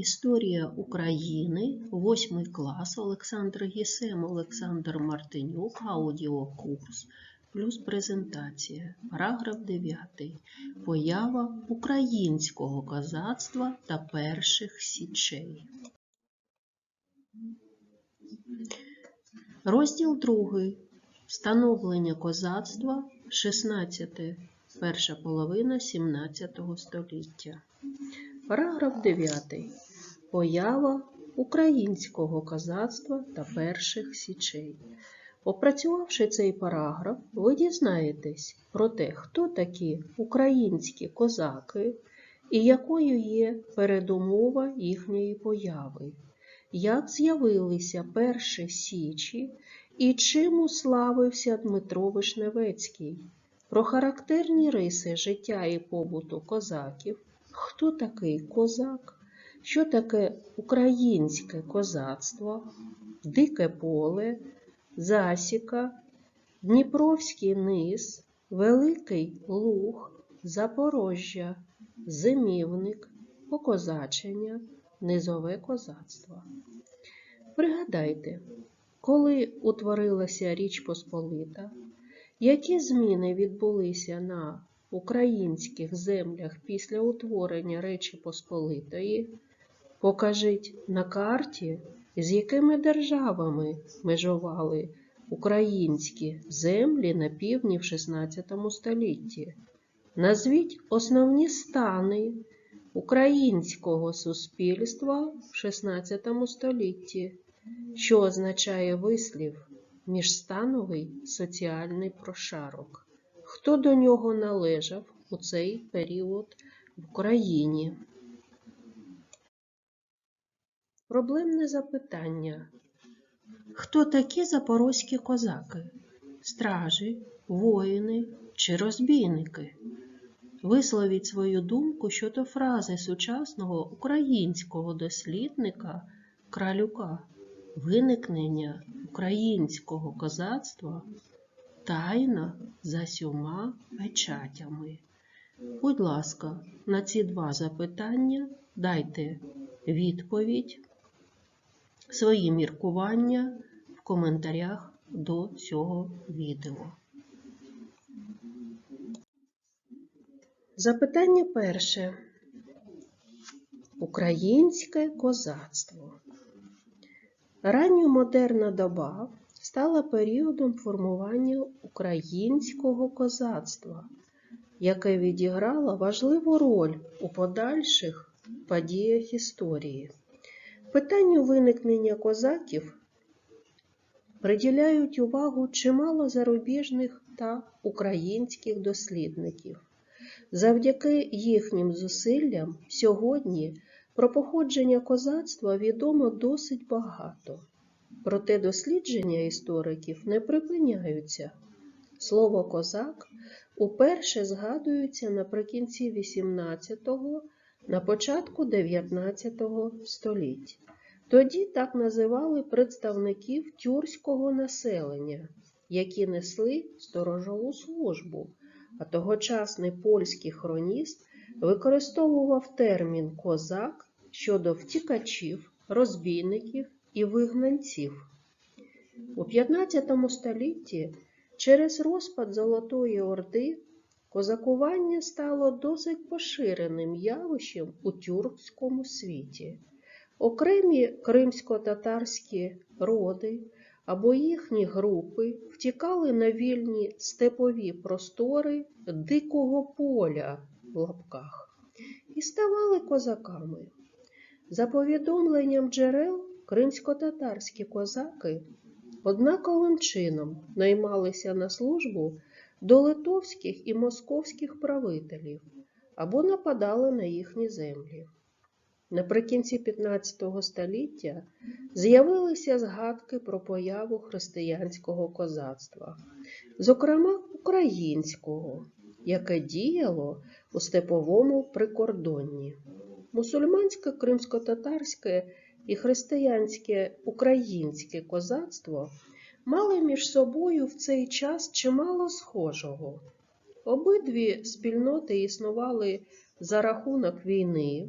Історія України, 8 клас, Олександр Гісем, Олександр Мартинюк, аудіокурс, плюс презентація. Параграф 9. Поява українського козацтва та перших січей. Розділ 2. Становлення козацтва 16. Перша половина 17 століття. Параграф 9. Поява українського козацтва та перших січей. Опрацювавши цей параграф, ви дізнаєтесь про те, хто такі українські козаки і якою є передумова їхньої появи, як з'явилися перші січі і чим уславився Дмитро Вишневецький, про характерні риси життя і побуту козаків, хто такий козак, що таке українське козацтво, дике поле, засіка, Дніпровський низ, Великий Луг, Запорожжя, Зимівник, Покозачення, Низове козацтво. Пригадайте, коли утворилася Річ Посполита, які зміни відбулися на українських землях після утворення Речі Посполитої? Покажіть на карті, з якими державами межували українські землі на півдні в XVI столітті. Назвіть основні стани українського суспільства в XVI столітті, що означає вислів міжстановий соціальний прошарок. Хто до нього належав у цей період в Україні? Проблемне запитання. Хто такі запорозькі козаки? Стражі, воїни чи розбійники? Висловіть свою думку щодо фрази сучасного українського дослідника Кралюка виникнення українського козацтва тайна за сьома печатями. Будь ласка, на ці два запитання дайте відповідь, свої міркування в коментарях до цього відео. Запитання перше. Українське козацтво. Ранньомодерна доба стала періодом формування українського козацтва, яке відіграло важливу роль у подальших подіях історії. Питанню виникнення козаків приділяють увагу чимало зарубіжних та українських дослідників. Завдяки їхнім зусиллям сьогодні про походження козацтва відомо досить багато. Проте дослідження істориків не припиняються. Слово козак уперше згадується наприкінці XVIII, на початку XIX століть. Тоді так називали представників тюркського населення, які несли сторожову службу, а тогочасний польський хроніст використовував термін козак щодо втікачів, розбійників і вигнанців. У 15 столітті через розпад Золотої Орди козакування стало досить поширеним явищем у тюркському світі. Окремі кримсько-татарські роди або їхні групи втікали на вільні степові простори дикого поля в лапках і ставали козаками. За повідомленням джерел, кримсько-татарські козаки однаковим чином наймалися на службу до литовських і московських правителів або нападали на їхні землі. Наприкінці 15 століття з'явилися згадки про появу християнського козацтва, зокрема українського, яке діяло у степовому прикордонні. Мусульманське кримсько-татарське і християнське українське козацтво мали між собою в цей час чимало схожого. Обидві спільноти існували за рахунок війни.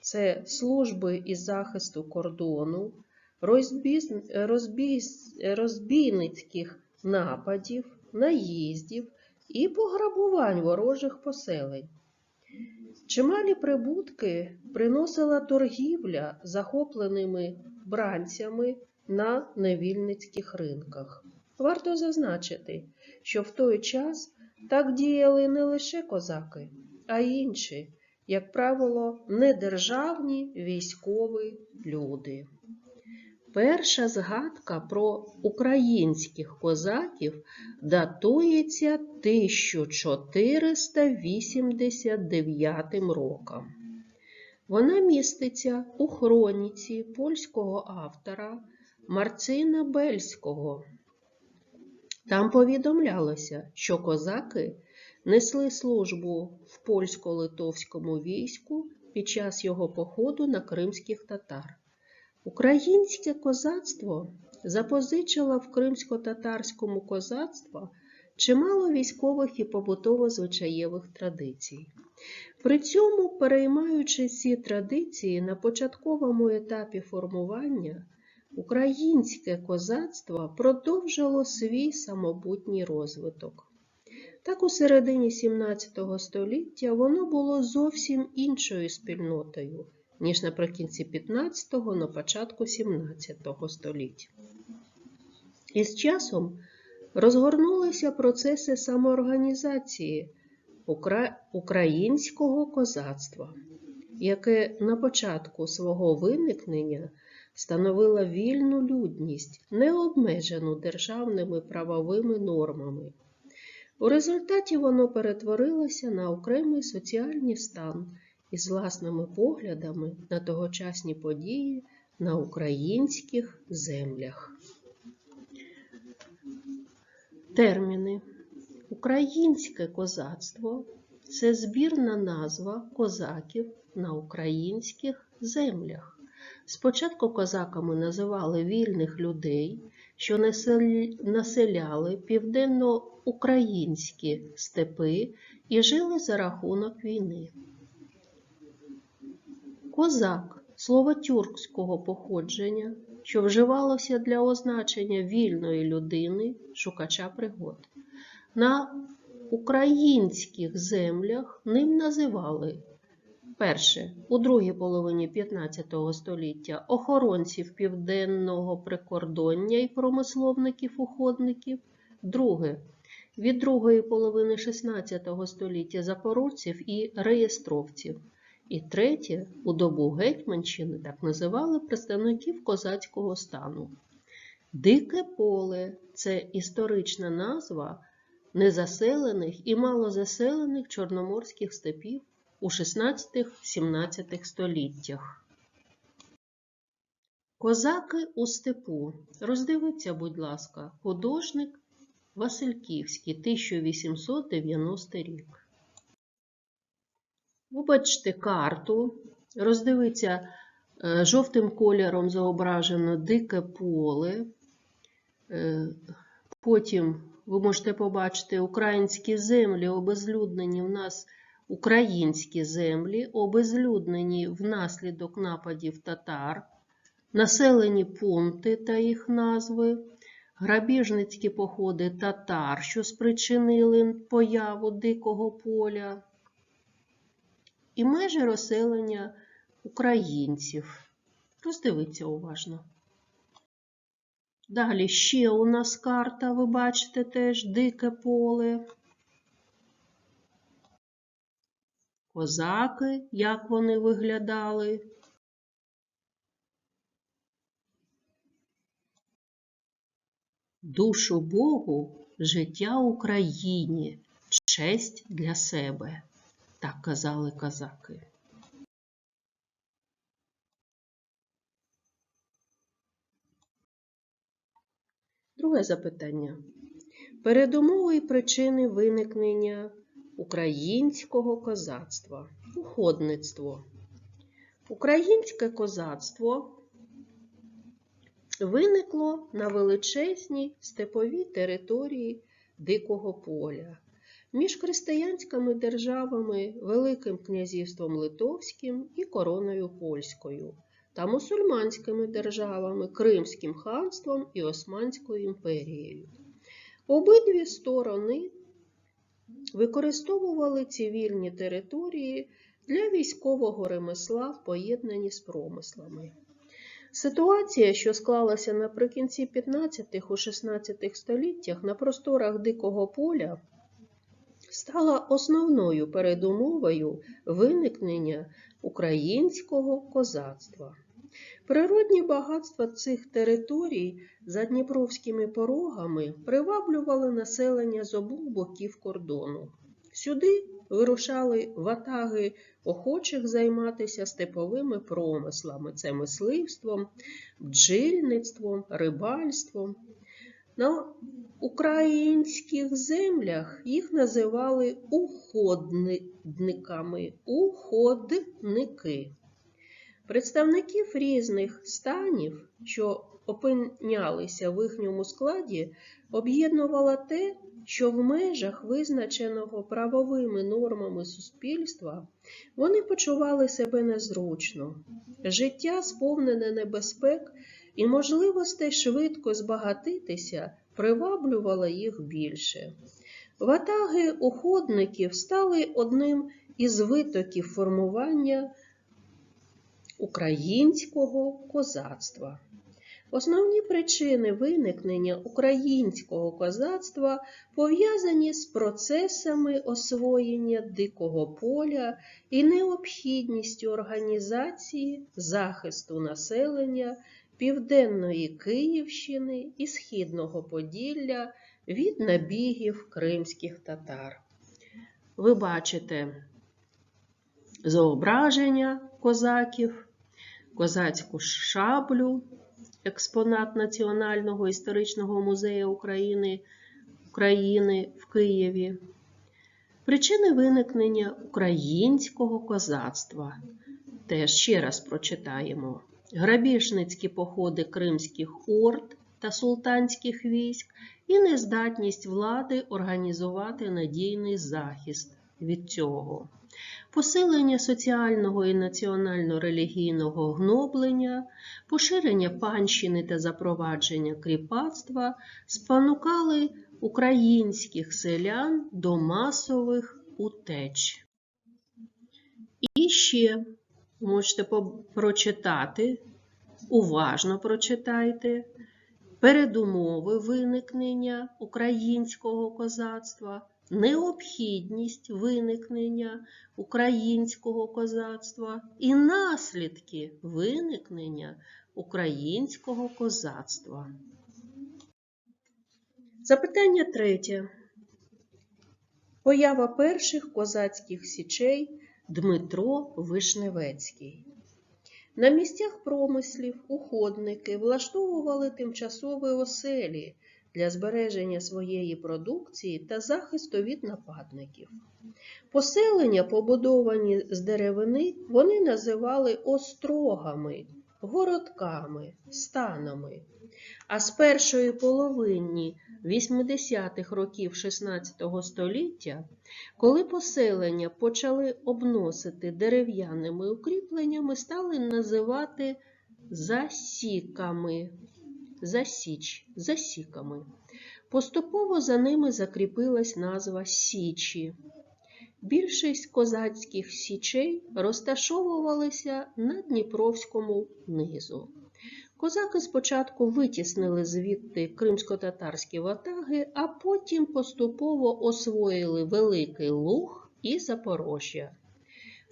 це служби із захисту кордону, розбійницьких нападів, наїздів і пограбувань ворожих поселень. Чималі прибутки приносила торгівля захопленими бранцями на невільницьких ринках. Варто зазначити, що в той час так діяли не лише козаки, а й інші, як правило, недержавні військові люди. Перша згадка про українських козаків датується 1489 роком. Вона міститься у хроніці польського автора Марцина Бельського. Там повідомлялося, що козаки несли службу в польсько-литовському війську під час його походу на кримських татар. Українське козацтво запозичило в кримсько-татарському козацтва чимало військових і побутово-звичаєвих традицій. При цьому, переймаючи ці традиції на початковому етапі формування, українське козацтво продовжило свій самобутній розвиток. Так у середині XVII століття воно було зовсім іншою спільнотою, ніж наприкінці 15-го, на початку 17 століття. І з часом розгорнулися процеси самоорганізації укра- українського козацтва, яке на початку свого виникнення становило вільну людність, не обмежену державними правовими нормами. У результаті воно перетворилося на окремий соціальний стан із власними поглядами на тогочасні події на українських землях. Терміни. Українське козацтво це збірна назва козаків на українських землях. Спочатку козаками називали вільних людей, що насел- населяли південноукраїнські степи і жили за рахунок війни. Козак слово тюркського походження, що вживалося для означення вільної людини, шукача пригод. На українських землях ним називали перше. У другій половині 15 століття охоронців південного прикордоння і промисловників-уходників, друге. Від другої половини 16 століття запорожців і реєстровців. І третє, у добу Гетьманщини так називали представників козацького стану. Дике поле це історична назва незаселених і малозаселених чорноморських степів у 16-17 століттях. Козаки у степу. Роздивіться, будь ласка, художник Васильківський, 1890 рік. Побачте карту, роздивіться, е, жовтим кольором зображено дике поле. Е, Потім ви можете побачити українські землі, обезлюднені в нас українські землі, обезлюднені внаслідок нападів татар, населені пункти та їх назви, грабіжницькі походи татар, що спричинили появу дикого поля і межі розселення українців. Роздивіться уважно. Далі ще у нас карта, ви бачите теж дике поле. Козаки, як вони виглядали. Душу Богу, життя Україні, честь для себе, так казали козаки. Друге запитання. Передумови і причини виникнення українського козацтва. Уходництво. Українське козацтво виникло на величезній степовій території Дикого поля. між християнськими державами Великим князівством Литовським і короною польською та мусульманськими державами Кримським ханством і Османською імперією. Обидві сторони використовували цивільні території для військового ремесла в поєднанні з промислами. Ситуація, що склалася наприкінці 15-16 століттях на просторах Дикого поля, стала основною передумовою виникнення українського козацтва. Природні багатства цих територій за Дніпровськими порогами приваблювали населення з обох боків кордону. Сюди вирушали ватаги охочих займатися степовими промислами, це мисливством, бджільництвом, рибальством. На українських землях їх називали уходниками, уходники. Представників різних станів, що опинялися в їхньому складі, об'єднувало те, що в межах визначеного правовими нормами суспільства вони почували себе незручно. Життя, сповнене небезпек і можливостей швидко збагатитися, приваблювало їх більше. Ватаги уходників стали одним із витоків формування українського козацтва. Основні причини виникнення українського козацтва пов'язані з процесами освоєння дикого поля і необхідністю організації захисту населення Південної Київщини і Східного Поділля від набігів кримських татар. Ви бачите зображення козаків, козацьку шаблю, експонат Національного історичного музею України, України в Києві. Причини виникнення українського козацтва. Теж ще раз прочитаємо. Грабіжницькі походи кримських орд та султанських військ і нездатність влади організувати надійний захист від цього посилення соціального і національно-релігійного гноблення, поширення панщини та запровадження кріпацтва спонукали українських селян до масових утеч. І ще можете прочитати, уважно прочитайте передумови виникнення українського козацтва необхідність виникнення українського козацтва і наслідки виникнення українського козацтва. Запитання третє. Поява перших козацьких січей Дмитро Вишневецький. На місцях промислів уходники влаштовували тимчасові оселі для збереження своєї продукції та захисту від нападників. Поселення, побудовані з деревини, вони називали острогами, городками, станами. А з першої половини 80-х років XVI століття, коли поселення почали обносити дерев'яними укріпленнями, стали називати засіками засіч, засіками. Поступово за ними закріпилась назва Січі. Більшість козацьких січей розташовувалися на Дніпровському низу. Козаки спочатку витіснили звідти кримсько-татарські ватаги, а потім поступово освоїли Великий Луг і Запорожжя.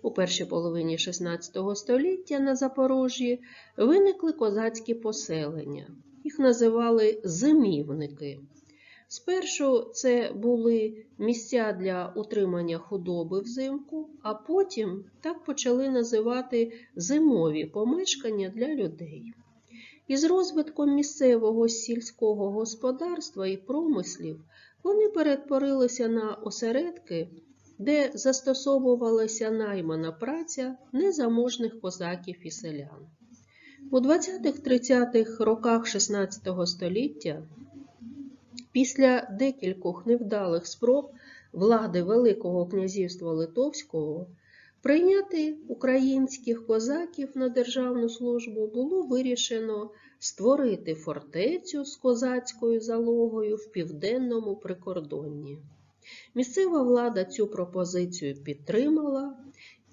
У першій половині XVI століття на Запорожжі виникли козацькі поселення їх називали зимівники. Спершу це були місця для утримання худоби взимку, а потім так почали називати зимові помешкання для людей. Із розвитком місцевого сільського господарства і промислів вони перетворилися на осередки, де застосовувалася наймана праця незаможних козаків і селян. У 20-30-х роках XVI століття, після декількох невдалих спроб влади Великого князівства Литовського прийняти українських козаків на державну службу було вирішено створити фортецю з козацькою залогою в південному прикордонні. Місцева влада цю пропозицію підтримала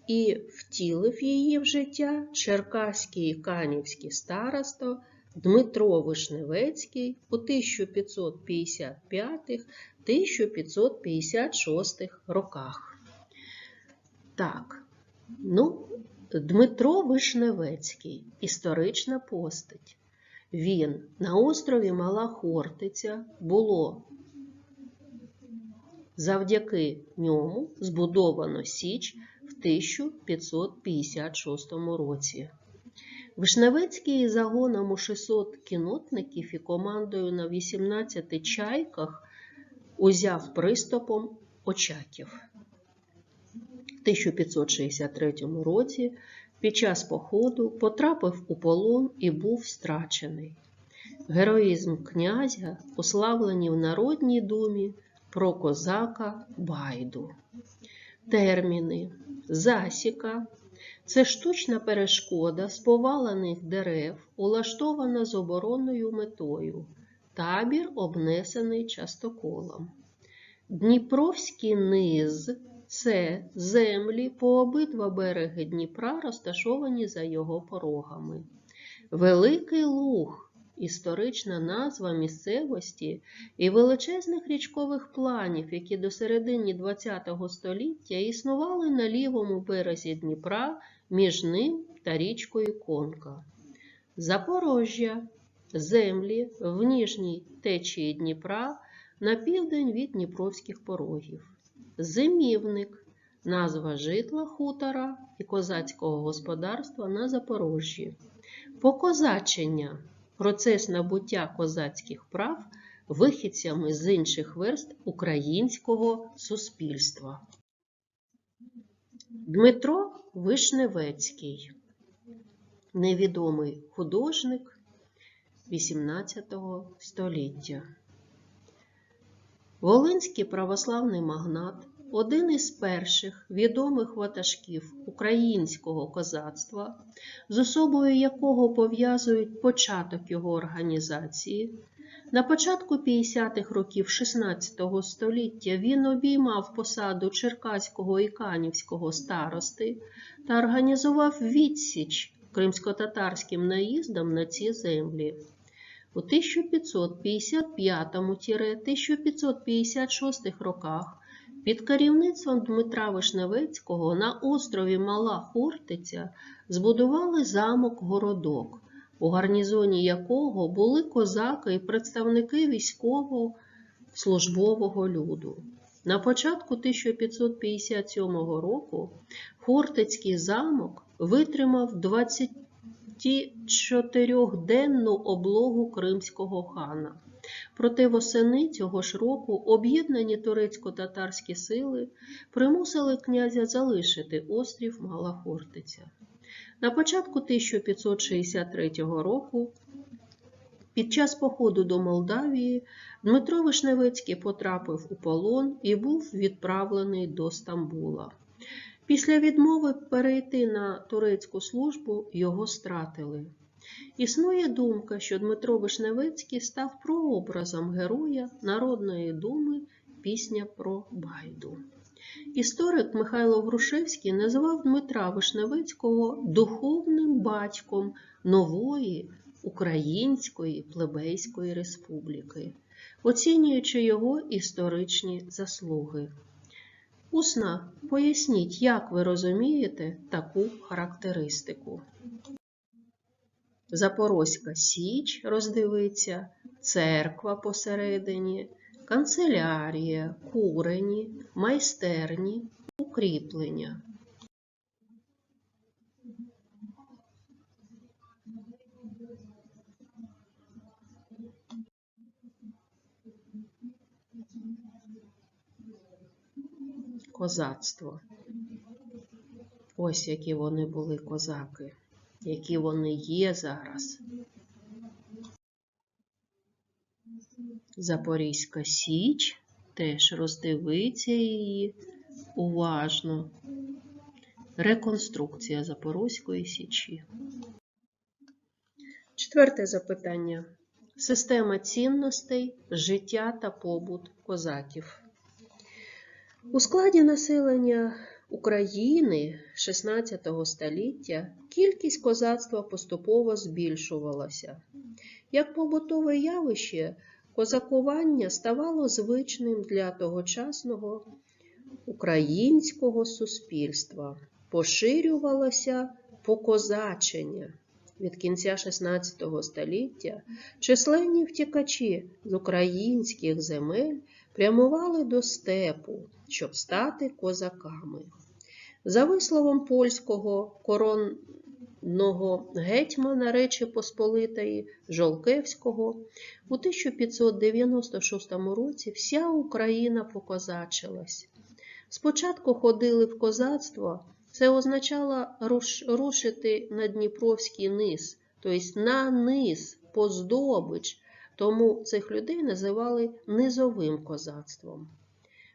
і втілив її в життя черкаський і канівський старосто Дмитро Вишневецький у 1555-1556 роках. Так, ну, Дмитро Вишневецький історична постать. Він на острові Мала Хортиця було завдяки ньому збудовано Січ 1556 році. Вишневецький загоном у 600 кінотників і командою на 18 чайках узяв приступом Очаків. В 1563 році під час походу потрапив у полон і був страчений. Героїзм князя уславлені в Народній думі про козака Байду. Терміни засіка це штучна перешкода з повалених дерев, улаштована з оборонною метою. Табір обнесений частоколом. Дніпровський низ це землі по обидва береги Дніпра, розташовані за його порогами. Великий Луг історична назва місцевості і величезних річкових планів, які до середини ХХ століття існували на лівому березі Дніпра між ним та річкою Конка. Запорожжя землі в ніжній течії Дніпра на південь від Дніпровських порогів. Зимівник назва житла хутора і козацького господарства на Запорожжі. Покозачення процес набуття козацьких прав вихідцями з інших верст українського суспільства. Дмитро Вишневецький, невідомий художник XVIII століття. Волинський православний магнат, один із перших відомих ватажків українського козацтва, з особою якого пов'язують початок його організації. На початку 50-х років XVI століття він обіймав посаду Черкаського і Канівського старости та організував відсіч кримсько-татарським наїздам на ці землі. У 1555-1556 роках під керівництвом Дмитра Вишневецького на острові Мала Хортиця збудували замок Городок, у гарнізоні якого були козаки і представники військово-службового люду. На початку 1557 року Хортицький замок витримав 24-денну облогу кримського хана. Проте восени цього ж року об'єднані турецько-татарські сили примусили князя залишити острів Мала Хортиця. На початку 1563 року, під час походу до Молдавії, Дмитро Вишневецький потрапив у полон і був відправлений до Стамбула. Після відмови перейти на турецьку службу його стратили. Існує думка, що Дмитро Вишневецький став прообразом героя Народної думи Пісня про Байду. Історик Михайло Грушевський назвав Дмитра Вишневецького духовним батьком нової Української плебейської республіки, оцінюючи його історичні заслуги. Усна, поясніть, як ви розумієте таку характеристику. Запорозька Січ роздивиться, церква посередині, канцелярія, курені, майстерні, укріплення. Козацтво. Ось які вони були козаки, які вони є зараз. Запорізька Січ теж роздивиться її уважно. Реконструкція Запорозької Січі. Четверте запитання. Система цінностей, життя та побут козаків. У складі населення України XVI століття кількість козацтва поступово збільшувалася. Як побутове явище, козакування ставало звичним для тогочасного українського суспільства, поширювалося покозачення. Від кінця XVI століття численні втікачі з українських земель прямували до степу, щоб стати козаками. За висловом польського коронного гетьмана Речі Посполитої Жолкевського, у 1596 році вся Україна покозачилась. Спочатку ходили в козацтво, це означало рушити на Дніпровський низ, тобто на низ, по здобич, тому цих людей називали низовим козацтвом.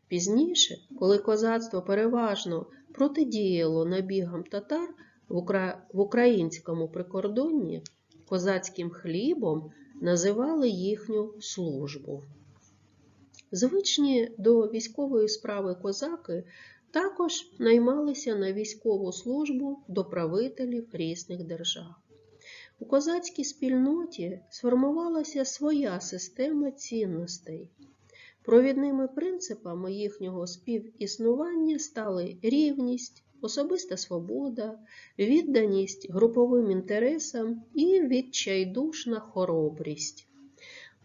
Пізніше, коли козацтво переважно протидіяло набігам татар в, укра... в українському прикордонні, козацьким хлібом називали їхню службу. Звичні до військової справи козаки також наймалися на військову службу до правителів різних держав. У козацькій спільноті сформувалася своя система цінностей. Провідними принципами їхнього співіснування стали рівність, особиста свобода, відданість груповим інтересам і відчайдушна хоробрість.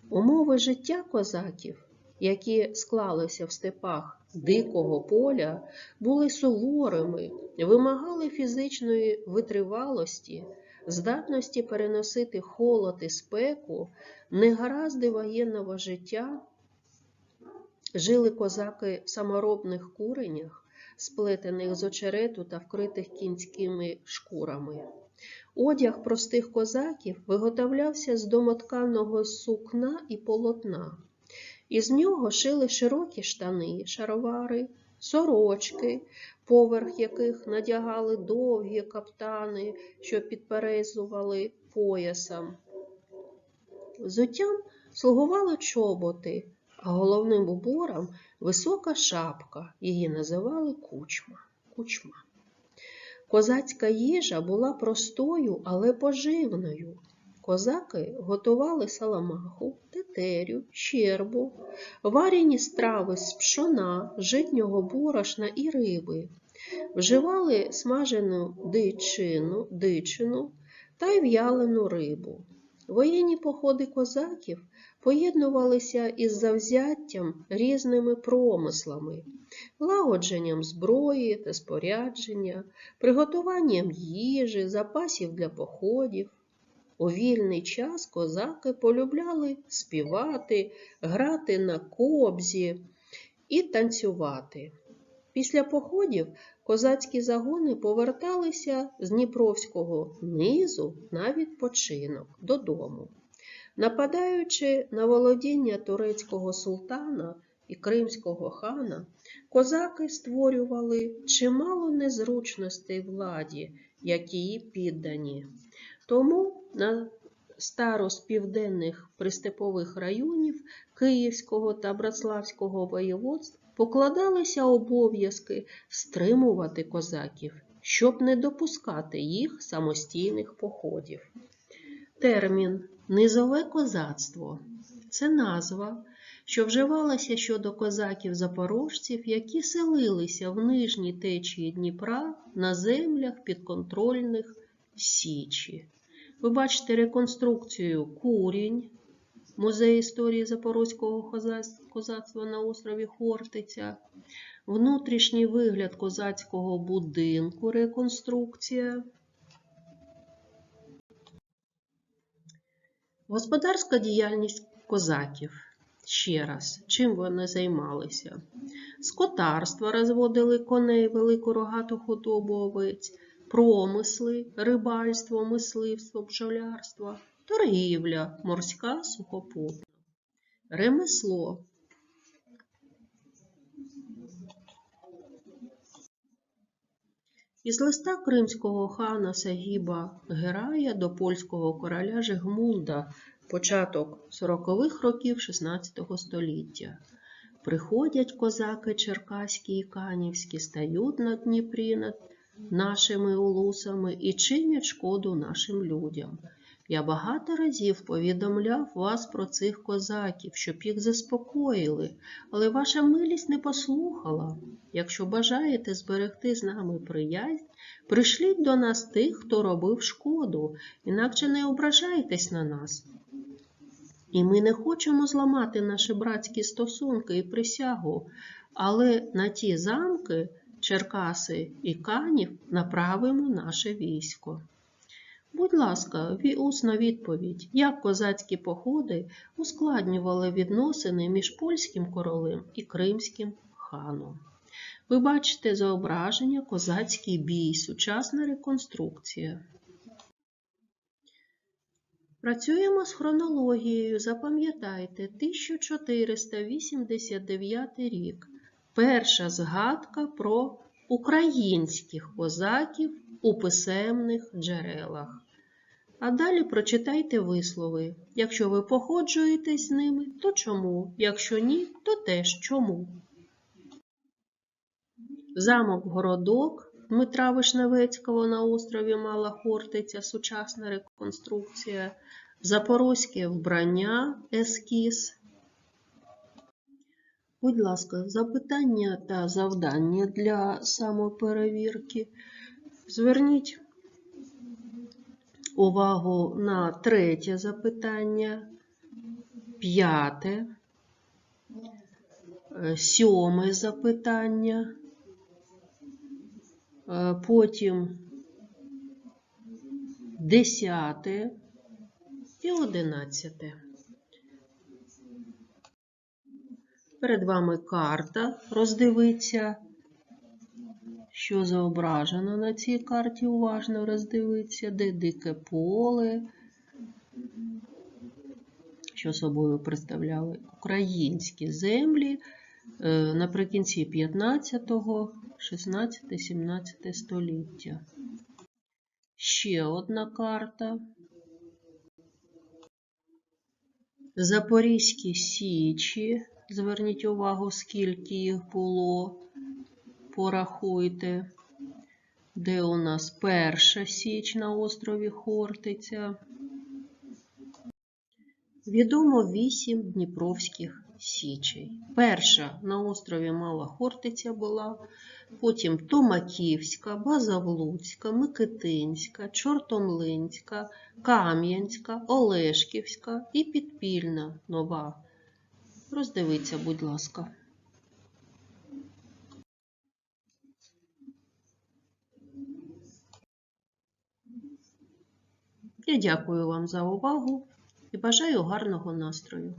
Умови життя козаків, які склалися в степах дикого поля, були суворими, вимагали фізичної витривалості, здатності переносити холод і спеку, негаразди воєнного життя. Жили козаки в саморобних куренях, сплетених з очерету та вкритих кінськими шкурами. Одяг простих козаків виготовлявся з домотканого сукна і полотна. Із нього шили широкі штани, шаровари, сорочки, поверх яких надягали довгі каптани, що підперезували поясом. Взуттям слугували чоботи, головним убором висока шапка, її називали кучма. кучма. Козацька їжа була простою, але поживною. Козаки готували саламаху, тетерю, щербу, варені страви з пшона, житнього борошна і риби, вживали смажену дичину, дичину та й в'ялену рибу. Воєнні походи козаків поєднувалися із завзяттям різними промислами, лагодженням зброї та спорядження, приготуванням їжі, запасів для походів. У вільний час козаки полюбляли співати, грати на кобзі і танцювати. Після походів козацькі загони поверталися з Дніпровського низу на відпочинок додому. Нападаючи на володіння турецького султана і кримського хана, козаки створювали чимало незручностей владі, як її піддані. Тому на старост південних пристепових районів Київського та Братславського воєводств покладалися обов'язки стримувати козаків, щоб не допускати їх самостійних походів. Термін низове козацтво це назва, що вживалася щодо козаків-запорожців, які селилися в нижній течії Дніпра на землях підконтрольних Січі. Ви бачите реконструкцію курінь, музей історії Запорозького козацтва на острові Хортиця, внутрішній вигляд козацького будинку, реконструкція. Господарська діяльність козаків. Ще раз, чим вони займалися? Скотарство розводили коней, велику рогату худобу овець, промисли, рибальство, мисливство, бджолярство, торгівля, морська сухопутна, ремесло. Із листа кримського хана Сагіба Герая до польського короля Жигмунда, початок 40-х років XVI століття. Приходять козаки черкаські і канівські, стають на Дніпрі над нашими улусами і чинять шкоду нашим людям. Я багато разів повідомляв вас про цих козаків, щоб їх заспокоїли, але ваша милість не послухала. Якщо бажаєте зберегти з нами приязнь, пришліть до нас тих, хто робив шкоду, інакше не ображайтесь на нас. І ми не хочемо зламати наші братські стосунки і присягу, але на ті замки, Черкаси і Канів направимо наше військо. Будь ласка, усна відповідь, як козацькі походи ускладнювали відносини між польським королем і кримським ханом. Ви бачите зображення козацький бій, сучасна реконструкція. Працюємо з хронологією. Запам'ятайте, 1489 рік. Перша згадка про українських козаків у писемних джерелах. А далі прочитайте вислови. Якщо ви походжуєтесь з ними, то чому? Якщо ні, то теж чому. Замок Городок Дмитра Вишневецького на острові Мала Хортиця, сучасна реконструкція, Запорозьке вбрання, ескіз. Будь ласка, запитання та завдання для самоперевірки. Зверніть увагу на третє запитання, п'яте, е, сьоме запитання, е, потім десяте і одинадцяте. Перед вами карта. Роздивіться, що зображено на цій карті. Уважно роздивіться, де дике поле, що собою представляли українські землі е, наприкінці 15-го, 16-17 століття. Ще одна карта. Запорізькі січі. Зверніть увагу, скільки їх було. Порахуйте, де у нас перша січ на острові Хортиця. Відомо вісім дніпровських січей. Перша на острові Мала Хортиця була, потім Томаківська, Базавлуцька, Микитинська, Чортомлинська, Кам'янська, Олешківська і Підпільна нова. Роздивіться, будь ласка. Я дякую вам за увагу і бажаю гарного настрою.